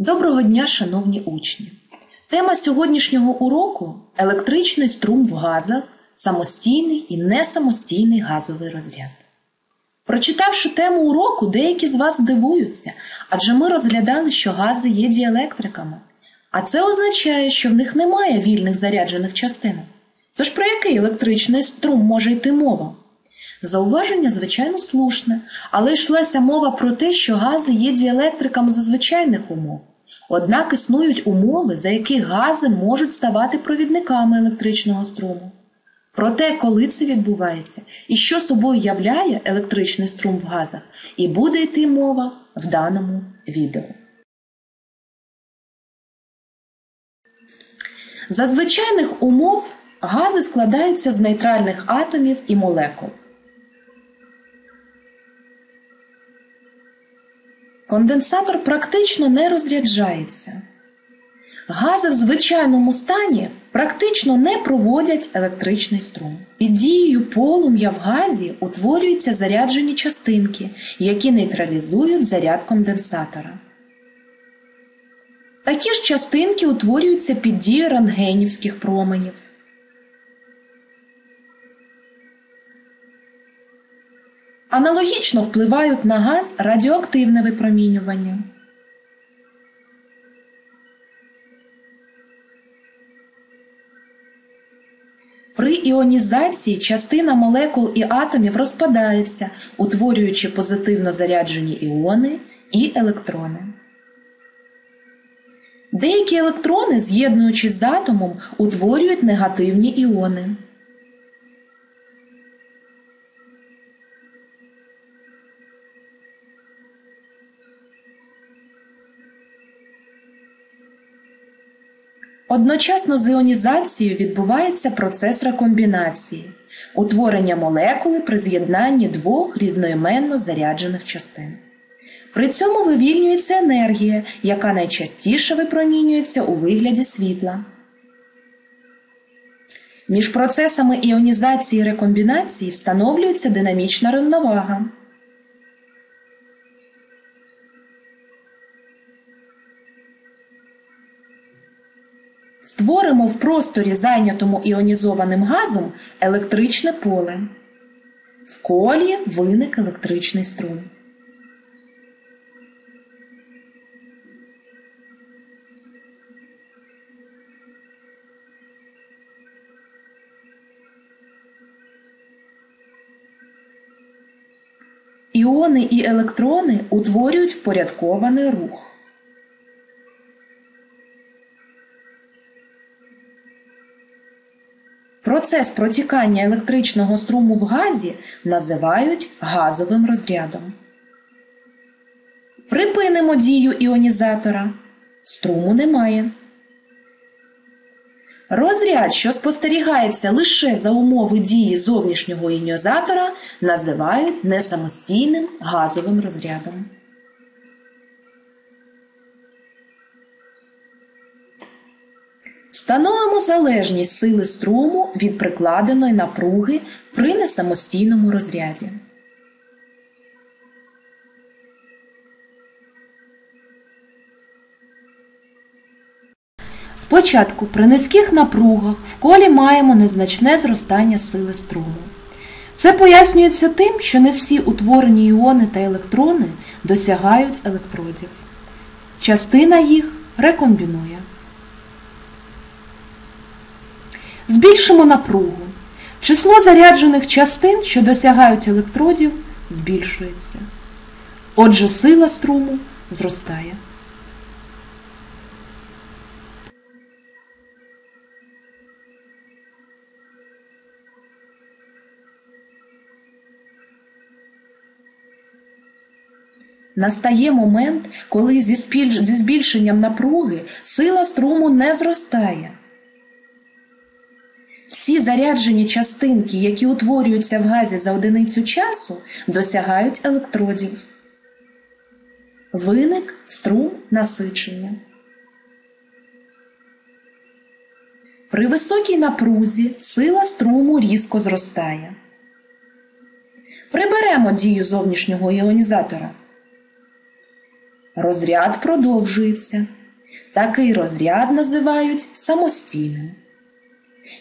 Доброго дня, шановні учні! Тема сьогоднішнього уроку електричний струм в газах, самостійний і несамостійний газовий розряд. Прочитавши тему уроку, деякі з вас здивуються, адже ми розглядали, що гази є діелектриками. А це означає, що в них немає вільних заряджених частинок. Тож про який електричний струм може йти мова? Зауваження, звичайно, слушне, але йшлася мова про те, що гази є діелектриками за звичайних умов. Однак існують умови, за яких гази можуть ставати провідниками електричного струму. Про те, коли це відбувається і що собою являє електричний струм в газах, і буде йти мова в даному відео. За звичайних умов гази складаються з нейтральних атомів і молекул. Конденсатор практично не розряджається. Гази в звичайному стані практично не проводять електричний струм. Під дією полум'я в газі утворюються заряджені частинки, які нейтралізують заряд конденсатора. Такі ж частинки утворюються під дією рентгенівських променів. Аналогічно впливають на газ радіоактивне випромінювання. При іонізації частина молекул і атомів розпадається, утворюючи позитивно заряджені іони і електрони. Деякі електрони, з'єднуючись з атомом, утворюють негативні іони. Одночасно з іонізацією відбувається процес рекомбінації утворення молекули при з'єднанні двох різноіменно заряджених частин. При цьому вивільнюється енергія, яка найчастіше випромінюється у вигляді світла. Між процесами іонізації і рекомбінації встановлюється динамічна рівновага. Створимо в просторі, зайнятому іонізованим газом, електричне поле. В колі виник електричний струм. Іони і електрони утворюють впорядкований рух. Процес протікання електричного струму в газі називають газовим розрядом. Припинимо дію іонізатора. Струму немає. Розряд, що спостерігається лише за умови дії зовнішнього іонізатора, називають несамостійним газовим розрядом. Встановимо залежність сили струму від прикладеної напруги при несамостійному розряді. Спочатку при низьких напругах в колі маємо незначне зростання сили струму. Це пояснюється тим, що не всі утворені іони та електрони досягають електродів. Частина їх рекомбінує. Збільшимо напругу. Число заряджених частин, що досягають електродів, збільшується. Отже, сила струму зростає. Настає момент, коли зі збільшенням напруги сила струму не зростає. Заряджені частинки, які утворюються в газі за одиницю часу, досягають електродів. Виник струм насичення. При високій напрузі сила струму різко зростає. Приберемо дію зовнішнього іонізатора. Розряд продовжується. Такий розряд називають самостійним.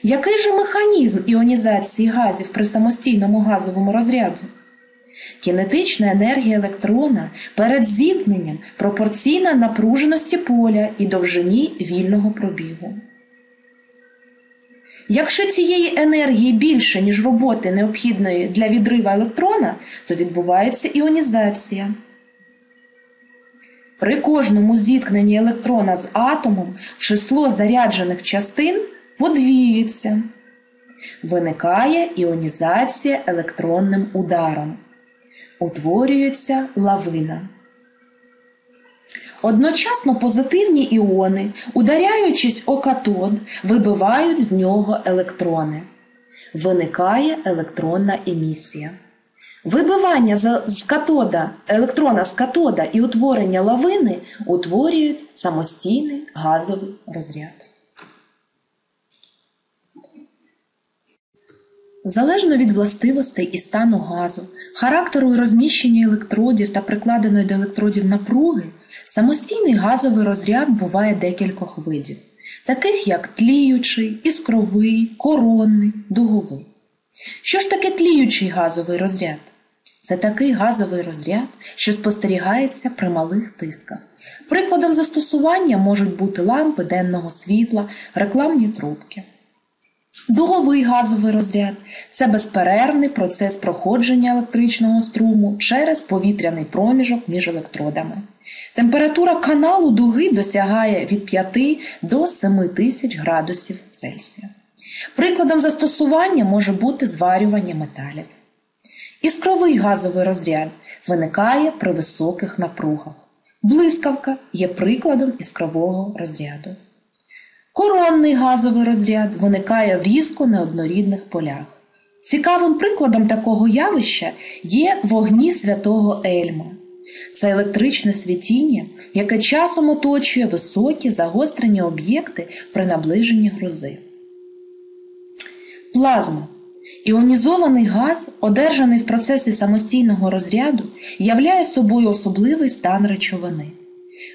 Який же механізм іонізації газів при самостійному газовому розряду? Кінетична енергія електрона перед зіткненням пропорційна напруженості поля і довжині вільного пробігу. Якщо цієї енергії більше, ніж роботи необхідної для відрива електрона, то відбувається іонізація. При кожному зіткненні електрона з атомом число заряджених частин подвіюється. Виникає іонізація електронним ударом. Утворюється лавина. Одночасно позитивні іони, ударяючись о катод, вибивають з нього електрони. Виникає електронна емісія. Вибивання з катода, електрона з катода і утворення лавини утворюють самостійний газовий розряд. Залежно від властивостей і стану газу, характеру і розміщення електродів та прикладеної до електродів напруги, самостійний газовий розряд буває декількох видів, таких як тліючий, іскровий, коронний, дуговий. Що ж таке тліючий газовий розряд? Це такий газовий розряд, що спостерігається при малих тисках. Прикладом застосування можуть бути лампи денного світла, рекламні трубки. Дуговий газовий розряд це безперервний процес проходження електричного струму через повітряний проміжок між електродами. Температура каналу дуги досягає від 5 до 7 тисяч градусів Цельсія. Прикладом застосування може бути зварювання металів. Іскровий газовий розряд виникає при високих напругах. Блискавка є прикладом іскрового розряду. Коронний газовий розряд виникає в різко неоднорідних полях. Цікавим прикладом такого явища є вогні святого Ельма. Це електричне світіння, яке часом оточує високі загострені об'єкти при наближенні грози. Плазма Іонізований газ, одержаний в процесі самостійного розряду, являє собою особливий стан речовини.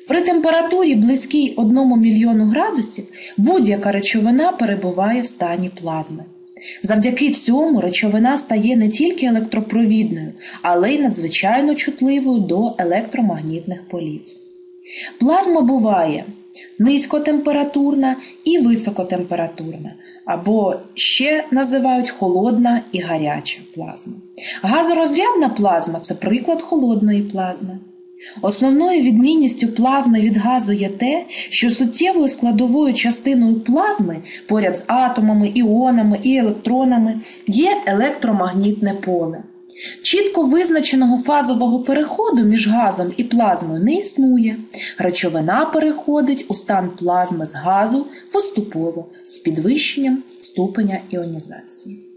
При температурі близькій 1 мільйону градусів будь-яка речовина перебуває в стані плазми. Завдяки цьому речовина стає не тільки електропровідною, але й надзвичайно чутливою до електромагнітних полів. Плазма буває низькотемпературна і високотемпературна, або ще називають холодна і гаряча плазма. Газорозрядна плазма це приклад холодної плазми. Основною відмінністю плазми від газу є те, що суттєвою складовою частиною плазми поряд з атомами, іонами і електронами є електромагнітне поле. Чітко визначеного фазового переходу між газом і плазмою не існує. Речовина переходить у стан плазми з газу поступово з підвищенням ступеня іонізації.